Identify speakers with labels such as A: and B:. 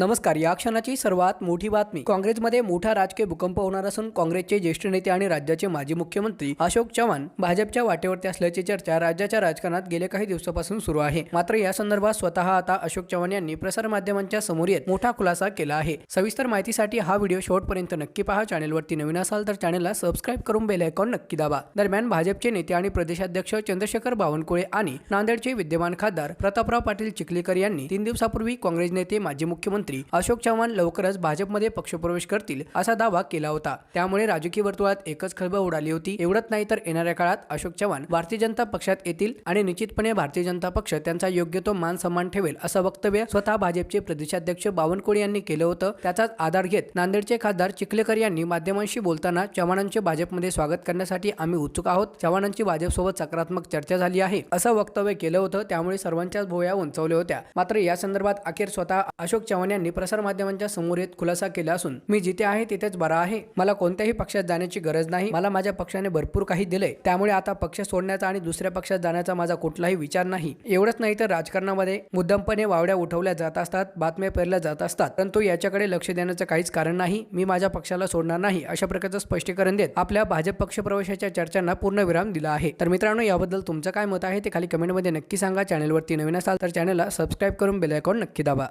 A: नमस्कार या क्षणाची सर्वात मोठी बातमी. काँग्रेसमध्ये मोठा राजकीय भूकंप होणार असून काँग्रेसचे ज्येष्ठ नेते आणि राज्याचे माजी मुख्यमंत्री अशोक चव्हाण भाजपच्या वाटेवरती असल्याची चर्चा राज्याच्या राजकारणात गेल्या काही दिवसापासून सुरू आहे. मात्र या संदर्भात स्वतः आता अशोक चव्हाण यांनी प्रसारमाध्यमांच्या समोर येत मोठा खुलासा केला आहे. सविस्तर माहितीसाठी हा व्हिडिओ शेवटपर्यंत नक्की पहा. चॅनेलवरती नवीन असाल तर चॅनेलला सबस्क्राईब करून बेल आयकॉन नक्की दाबा. दरम्यान भाजपचे नेते आणि प्रदेशाध्यक्ष चंद्रशेखर बावनकुळे आणि नांदेडचे विद्यमान खासदार प्रतापराव पाटील चिखलीकर यांनी तीन दिवसापूर्वी काँग्रेस नेते माजी मुख्यमंत्री अशोक चव्हाण लवकरच भाजपमध्ये पक्षप्रवेश करतील असा दावा केला होता. त्यामुळे राजकीय वर्तुळात एकच खळबळ उडाली होती. एवढंच नाही तर येणाऱ्या काळात अशोक चव्हाण भारतीय जनता पक्षात येतील आणि निश्चितपणे भारतीय जनता पक्ष त्यांचा योग्य तो मान सन्मान ठेवेल असं वक्तव्य स्वतः भाजपचे प्रदेशाध्यक्ष बावनकुळे यांनी केलं होतं. त्याचाच आधार घेत नांदेडचे खासदार चिखलेकर यांनी माध्यमांशी बोलताना चव्हाणांचे भाजपमध्ये स्वागत करण्यासाठी आम्ही उत्सुक आहोत. चव्हाणांची भाजपसोबत सकारात्मक चर्चा झाली आहे असं वक्तव्य केलं होतं. त्यामुळे सर्वांच्याच भोया उंचावल्या होत्या. मात्र या संदर्भात अखेर स्वतः अशोक चव्हाण यांनी प्रसारमाध्यमांच्या समोर येत खुलासा केला असून मी जिथे आहे तिथेच बरा आहे. मला कोणत्याही पक्षात जाण्याची गरज नाही. मला माझ्या पक्षाने भरपूर काही दिलंय त्यामुळे आता पक्ष सोडण्याचा आणि दुसऱ्या पक्षात जाण्याचा माझा कुठलाही विचार नाही. एवढंच नाही तर राजकारणामध्ये मुद्दमपणे वावड्या उठवल्या जात असतात बातम्या पेरल्या जात असतात. परंतु याच्याकडे लक्ष देण्याचं काहीच कारण नाही. मी माझ्या पक्षाला सोडणार नाही अशा प्रकारचं स्पष्टीकरण देत आपल्या भाजप पक्ष प्रवेशाच्या चर्चांना पूर्ण विराम दिला आहे. तर मित्रांनो याबद्दल तुमचं काय मत आहे ते खाली कमेंटमध्ये नक्की सांगा. चॅनलवरती नवीन असाल तर चॅनलला सबस्क्राईब करून बेल आयकॉन नक्की दाबा.